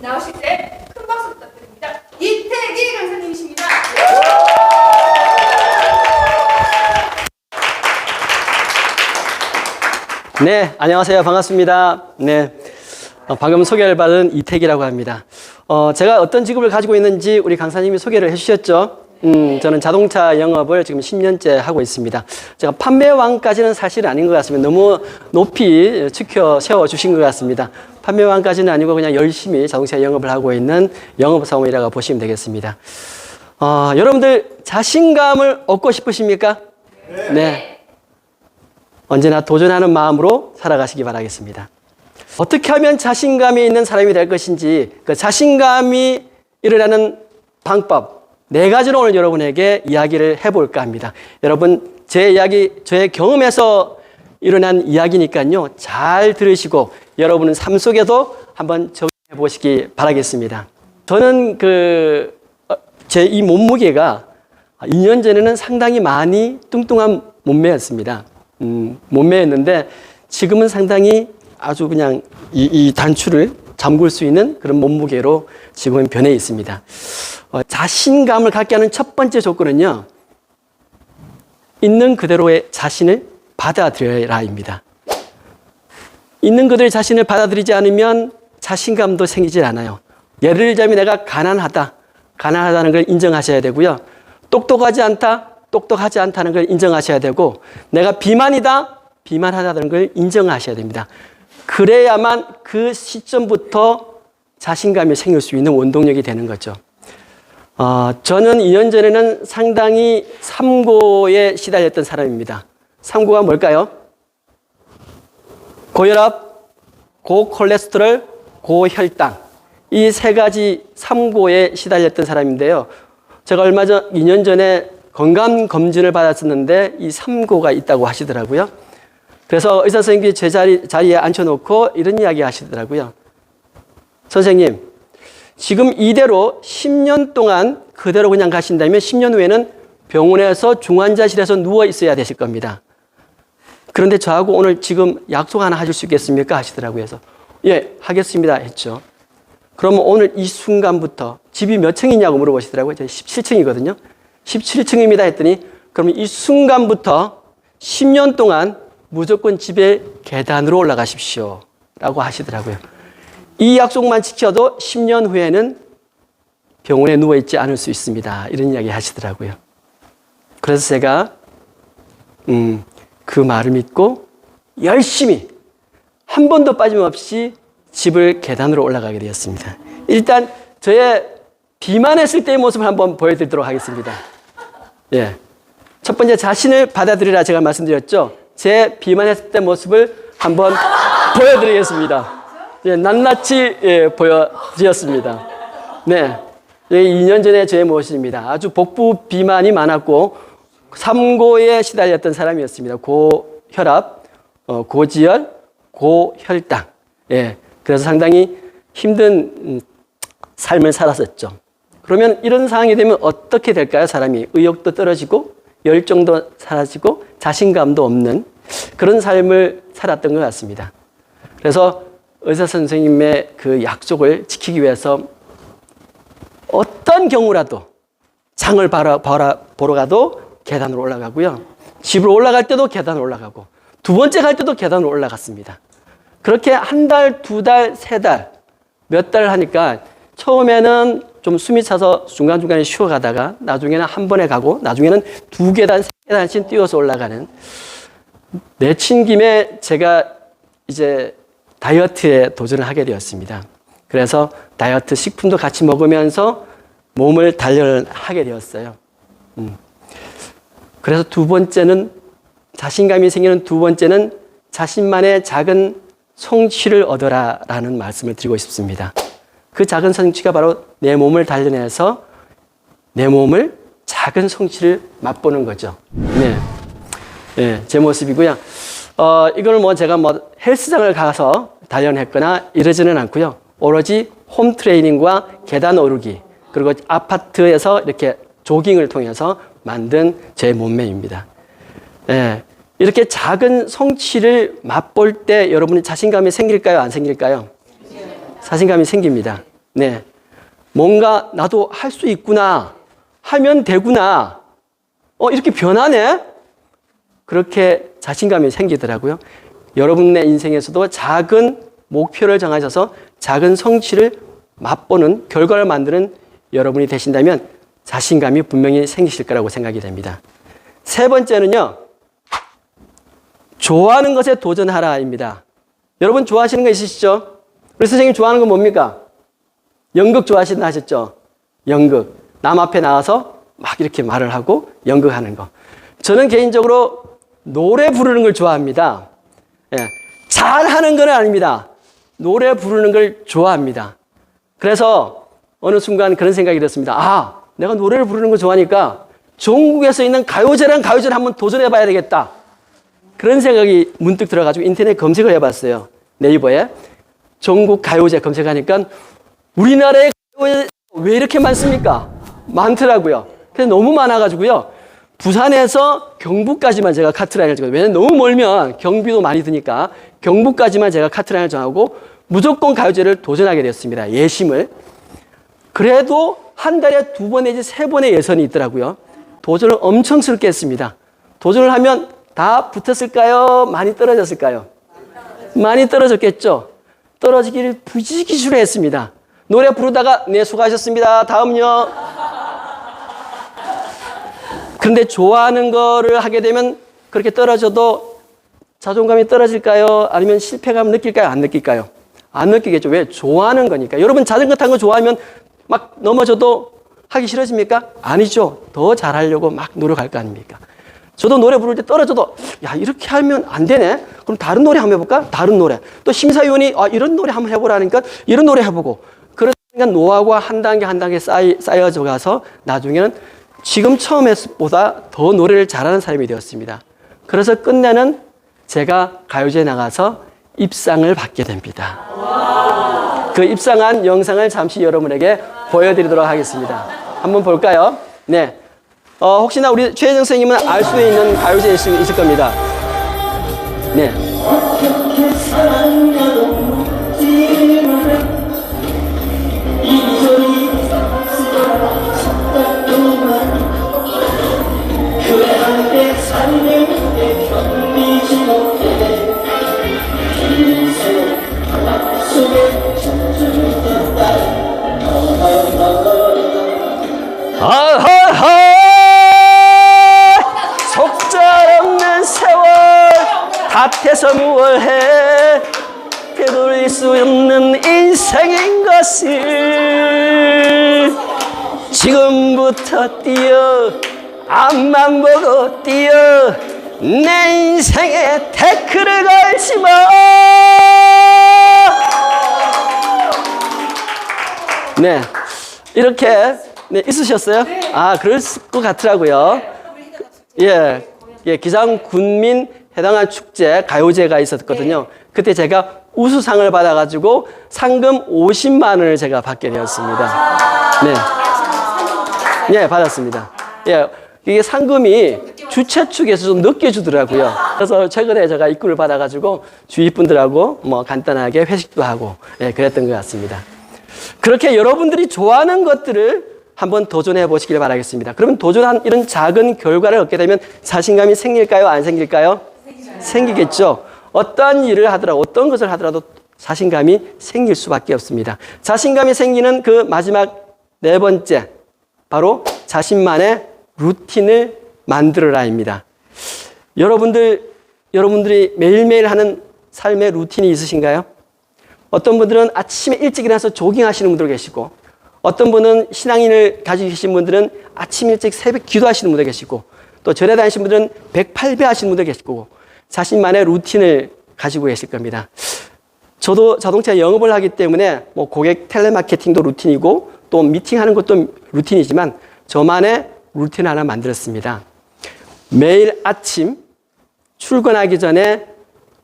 나오실 때 큰 박수 부탁드립니다. 이태기 강사님이십니다. 네, 안녕하세요. 반갑습니다. 네. 어, 방금 소개를 받은 이택이라고 합니다. 어, 제가 어떤 직업을 가지고 있는지 우리 강사님이 소개를 해주셨죠. 음, 저는 자동차 영업을 지금 10년째 하고 있습니다. 제가 판매왕까지는 사실 아닌 것 같습니다. 너무 높이 치켜 세워주신 것 같습니다. 판매왕까지는 아니고 그냥 열심히 자동차 영업을 하고 있는 영업사원이라고 보시면 되겠습니다. 어, 여러분들 자신감을 얻고 싶으십니까? 네. 언제나 도전하는 마음으로 살아가시기 바라겠습니다. 어떻게 하면 자신감이 있는 사람이 될 것인지 그 자신감이 일어나는 방법 네 가지로 오늘 여러분에게 이야기를 해볼까 합니다. 여러분 제 이야기 저의 경험에서 일어난 이야기니까요 잘 들으시고 여러분은 삶 속에도 한번 적용해 보시기 바라겠습니다. 저는 그 제 이 몸무게가 2년 전에는 상당히 많이 뚱뚱한 몸매였습니다. 음, 몸매였는데 지금은 상당히 아주 그냥 이, 이 단추를 잠글 수 있는 그런 몸무게로 지금은 변해 있습니다. 어, 자신감을 갖게 하는 첫 번째 조건은요, 있는 그대로의 자신을 받아들여라입니다. 있는 그대로의 자신을 받아들이지 않으면 자신감도 생기질 않아요. 예를 들자면 내가 가난하다. 가난하다는 걸 인정하셔야 되고요. 똑똑하지 않다. 똑똑하지 않다는 걸 인정하셔야 되고 내가 비만이다. 비만하다는 걸 인정하셔야 됩니다. 그래야만 그 시점부터 자신감이 생길 수 있는 원동력이 되는 거죠. 어, 저는 2년 전에는 상당히 삼고에 시달렸던 사람입니다. 삼고가 뭘까요? 고혈압, 고콜레스테롤, 고혈당. 이 세 가지 삼고에 시달렸던 사람인데요. 제가 얼마 전, 2년 전에 건강검진을 받았었는데 이 삼고가 있다고 하시더라고요. 그래서 의사 선생님이 제 자리, 자리에 앉혀놓고 이런 이야기 하시더라고요. 선생님, 지금 이대로 10년 동안 그대로 그냥 가신다면 10년 후에는 병원에서 중환자실에서 누워 있어야 되실 겁니다. 그런데 저하고 오늘 지금 약속 하나 하실 수 있겠습니까? 하시더라고요. 그래서 예, 하겠습니다. 했죠. 그러면 오늘 이 순간부터 집이 몇 층이냐고 물어보시더라고요. 제가 17층이거든요. 17층입니다. 했더니 그러면 이 순간부터 10년 동안 무조건 집에 계단으로 올라가십시오. 라고 하시더라고요. 이 약속만 지켜도 10년 후에는 병원에 누워있지 않을 수 있습니다. 이런 이야기 하시더라고요. 그래서 제가, 음, 그 말을 믿고 열심히 한 번도 빠짐없이 집을 계단으로 올라가게 되었습니다. 일단 저의 비만했을 때의 모습을 한번 보여드리도록 하겠습니다. 예. 첫 번째 자신을 받아들이라 제가 말씀드렸죠. 제 비만했을 때 모습을 한번 보여드리겠습니다. 예, 낱낱이 예, 보여드렸습니다. 네. 예, 2년 전에 제 모습입니다. 아주 복부 비만이 많았고 삼고에 시달렸던 사람이었습니다. 고혈압, 어, 고지혈, 고혈당. 예. 그래서 상당히 힘든 음, 삶을 살았었죠. 그러면 이런 상황이 되면 어떻게 될까요? 사람이 의욕도 떨어지고 열정도 사라지고 자신감도 없는 그런 삶을 살았던 것 같습니다. 그래서 의사 선생님의 그 약속을 지키기 위해서 어떤 경우라도 장을 바라, 바라, 보러 가도 계단으로 올라가고요. 집으로 올라갈 때도 계단으로 올라가고 두 번째 갈 때도 계단으로 올라갔습니다. 그렇게 한 달, 두 달, 세 달, 몇 달 하니까 처음에는 좀 숨이 차서 중간중간에 쉬어가다가 나중에는 한 번에 가고 나중에는 두 계단, 세 계단씩 뛰어서 올라가는 내친 김에 제가 이제 다이어트에 도전을 하게 되었습니다. 그래서 다이어트 식품도 같이 먹으면서 몸을 단련하게 되었어요. 음. 그래서 두 번째는 자신감이 생기는 두 번째는 자신만의 작은 성취를 얻어라라는 말씀을 드리고 싶습니다. 그 작은 성취가 바로 내 몸을 단련해서 내 몸을 작은 성취를 맛보는 거죠. 네. 네, 제 모습이고요. 어, 이걸 뭐 제가 뭐 헬스장을 가서 단련했거나 이러지는 않고요. 오로지 홈 트레이닝과 계단 오르기, 그리고 아파트에서 이렇게 조깅을 통해서 만든 제 몸매입니다. 네, 이렇게 작은 성취를 맛볼 때 여러분이 자신감이 생길까요? 안 생길까요? 자신감이 생깁니다. 네. 뭔가 나도 할 수 있구나. 하면 되구나. 어, 이렇게 변하네? 그렇게 자신감이 생기더라고요. 여러분의 인생에서도 작은 목표를 정하셔서 작은 성취를 맛보는 결과를 만드는 여러분이 되신다면 자신감이 분명히 생기실 거라고 생각이 됩니다. 세 번째는요, 좋아하는 것에 도전하라입니다. 여러분 좋아하시는 거 있으시죠? 우리 선생님 좋아하는 건 뭡니까? 연극 좋아하신다 하셨죠? 연극. 남 앞에 나와서 막 이렇게 말을 하고 연극하는 거. 저는 개인적으로 노래 부르는 걸 좋아합니다. 예. 잘 하는 건 아닙니다. 노래 부르는 걸 좋아합니다. 그래서 어느 순간 그런 생각이 들었습니다. 아, 내가 노래를 부르는 거 좋아하니까 전국에서 있는 가요제랑 가요제를 한번 도전해 봐야 되겠다. 그런 생각이 문득 들어가지고 인터넷 검색을 해봤어요. 네이버에. 전국 가요제 검색하니까 우리나라의 가요제 왜 이렇게 많습니까? 많더라고요. 그래서 너무 많아가지고요. 부산에서 경북까지만 제가 카트라인을 찍어요. 왜냐면 너무 멀면 경비도 많이 드니까 경북까지만 제가 카트라인을 정하고 무조건 가요제를 도전하게 됐습니다. 예심을. 그래도 한 달에 두 번 내지 세 번의 예선이 있더라고요. 도전을 엄청 스럽게 했습니다. 도전을 하면 다 붙었을까요? 많이 떨어졌을까요? 많이 떨어졌겠죠? 떨어지기를 부지기수로 했습니다. 노래 부르다가 네 수고하셨습니다. 다음요. 그런데 좋아하는 거를 하게 되면 그렇게 떨어져도 자존감이 떨어질까요? 아니면 실패감 느낄까요? 안 느낄까요? 안 느끼겠죠. 왜? 좋아하는 거니까. 여러분 자전거 타는 거 좋아하면 막 넘어져도 하기 싫어집니까? 아니죠. 더 잘하려고 막 노력할 거 아닙니까? 저도 노래 부를 때 떨어져도 야 이렇게 하면 안 되네. 그럼 다른 노래 한번 해볼까? 다른 노래. 또 심사위원이 아 이런 노래 한번 해보라니까 이런 노래 해보고 그러니까 노하우가 한 단계 한 단계 쌓여져 가서 나중에는 지금 처음 했보다 더 노래를 잘하는 사람이 되었습니다. 그래서 끝내는 제가 가요제에 나가서 입상을 받게 됩니다. 그 입상한 영상을 잠시 여러분에게 보여드리도록 하겠습니다. 한번 볼까요? 네. 어, 혹시나 우리 최혜정 선생님은 알 수 있는 가요제 있을, 있을 겁니다. 네. 밭에서 무얼 해 되돌릴 수 없는 인생인 것을 지금부터 뛰어 앞만 보고 뛰어 내 인생에 태클을 걸지 마 네. 이렇게 네, 있으셨어요? 아, 그럴 것 같더라고요. 예. 예, 기장 군민 해당한 축제 가요제가 있었거든요. 그때 제가 우수상을 받아 가지고 상금 50만 원을 제가 받게 되었습니다. 네. 예, 받았습니다. 예. 이게 상금이 주최 측에서 좀 늦게 주더라고요. 그래서 최근에 제가 입금을 받아가지고 주위 분들하고 뭐 간단하게 회식도 하고 예, 그랬던 것 같습니다. 그렇게 여러분들이 좋아하는 것들을 한번 도전해 보시길 바라겠습니다. 그러면 도전한 이런 작은 결과를 얻게 되면 자신감이 생길까요? 안 생길까요? 생기겠죠. 어떠한 일을 하더라도 어떤 것을 하더라도 자신감이 생길 수밖에 없습니다. 자신감이 생기는 그 마지막 네 번째 바로 자신만의 루틴을 만들어라입니다. 여러분들 여러분들이 매일매일 하는 삶의 루틴이 있으신가요? 어떤 분들은 아침에 일찍 일어나서 조깅하시는 분들 계시고 어떤 분은 신앙인을 가지고 계신 분들은 아침 일찍 새벽 기도하시는 분들 계시고 또 절에 다니시는 분들은 108배 하시는 분들 계시고 자신만의 루틴을 가지고 계실 겁니다. 저도 자동차 영업을 하기 때문에 뭐 고객 텔레마케팅도 루틴이고 또 미팅하는 것도 루틴이지만 저만의 루틴 하나 만들었습니다. 매일 아침 출근하기 전에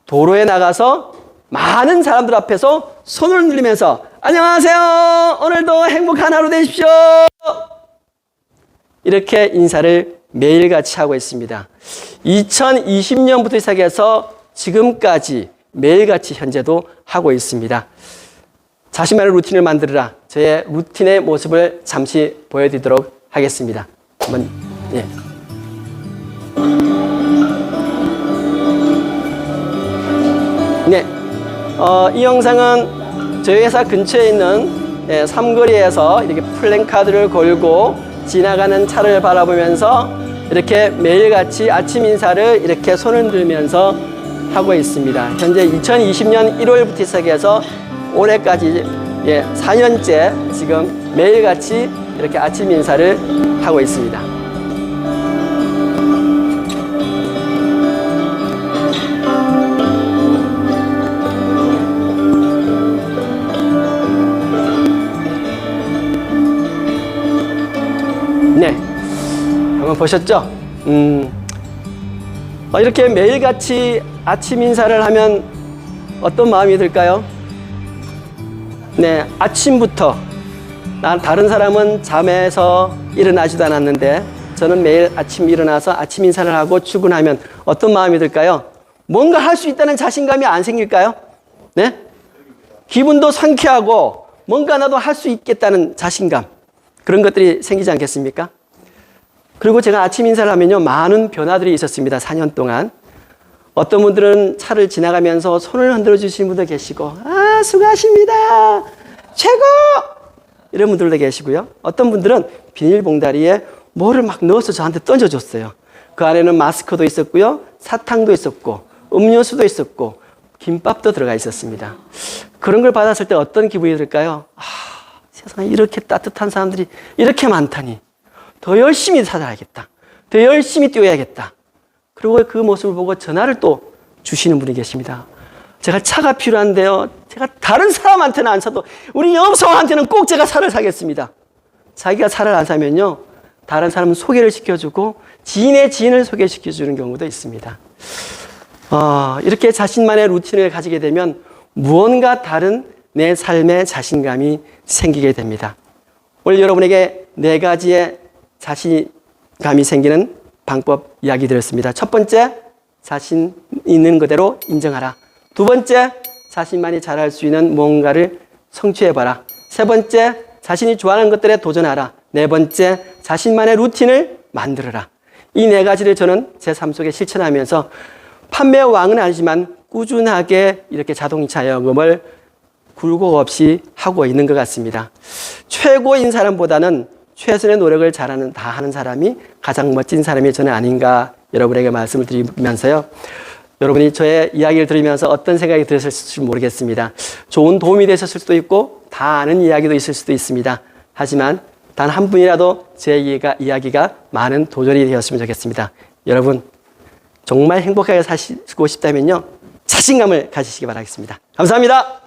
도로에 나가서 많은 사람들 앞에서 손을 들리면서 안녕하세요. 오늘도 행복한 하루 되십시오. 이렇게 인사를 매일같이 하고 있습니다. 2020년부터 시작해서 지금까지 매일같이 현재도 하고 있습니다. 자신만의 루틴을 만들어라. 저의 루틴의 모습을 잠시 보여드리도록 하겠습니다. 한번 예. 네, 어, 이 영상은 저희 회사 근처에 있는 예, 삼거리에서 이렇게 플랜카드를 걸고 지나가는 차를 바라보면서 이렇게 매일같이 아침 인사를 이렇게 손을 들면서 하고 있습니다. 현재 2020년 1월부터 시작해서 올해까지 예, 4년째 지금 매일같이 이렇게 아침 인사를 하고 있습니다. 네. 한번 보셨죠? 음, 어, 이렇게 매일같이 아침 인사를 하면 어떤 마음이 들까요? 네, 아침부터 난 다른 사람은 잠에서 일어나지도 않았는데 저는 매일 아침 일어나서 아침 인사를 하고 출근하면 어떤 마음이 들까요? 뭔가 할 수 있다는 자신감이 안 생길까요? 네? 기분도 상쾌하고 뭔가 나도 할 수 있겠다는 자신감 그런 것들이 생기지 않겠습니까? 그리고 제가 아침 인사를 하면요 많은 변화들이 있었습니다. 4년 동안 어떤 분들은 차를 지나가면서 손을 흔들어 주시는 분도 계시고 아 수고하십니다 최고 이런 분들도 계시고요. 어떤 분들은 비닐봉다리에 뭐를 막 넣어서 저한테 던져줬어요. 그 안에는 마스크도 있었고요, 사탕도 있었고, 음료수도 있었고, 김밥도 들어가 있었습니다. 그런 걸 받았을 때 어떤 기분이 들까요? 아, 세상에 이렇게 따뜻한 사람들이 이렇게 많다니. 더 열심히 살아야겠다. 더 열심히 뛰어야겠다. 그리고 그 모습을 보고 전화를 또 주시는 분이 계십니다. 제가 차가 필요한데요. 제가 다른 사람한테는 안 사도 우리 영성한테는 꼭 제가 차를 사겠습니다. 자기가 차를 안 사면요. 다른 사람은 소개를 시켜주고 지인의 지인을 소개시켜주는 경우도 있습니다. 어, 이렇게 자신만의 루틴을 가지게 되면 무언가 다른 내 삶의 자신감이 생기게 됩니다. 오늘 여러분에게 네 가지의 자신감이 생기는 방법 이야기 드렸습니다. 첫 번째, 자신 있는 그대로 인정하라. 두 번째, 자신만이 잘할 수 있는 뭔가를 성취해봐라. 세 번째, 자신이 좋아하는 것들에 도전하라. 네 번째, 자신만의 루틴을 만들어라. 이 네 가지를 저는 제 삶 속에 실천하면서 판매 왕은 아니지만 꾸준하게 이렇게 자동차 영업을 굴곡 없이 하고 있는 것 같습니다. 최고인 사람보다는 최선의 노력을 잘하는 다 하는 사람이 가장 멋진 사람이 저는 아닌가 여러분에게 말씀을 드리면서요. 여러분이 저의 이야기를 들으면서 어떤 생각이 들으셨을지 모르겠습니다. 좋은 도움이 되셨을 수도 있고 다 아는 이야기도 있을 수도 있습니다. 하지만 단 한 분이라도 제 이야기가, 이야기가 많은 도전이 되었으면 좋겠습니다. 여러분 정말 행복하게 사시고 싶다면요 자신감을 가지시기 바라겠습니다. 감사합니다.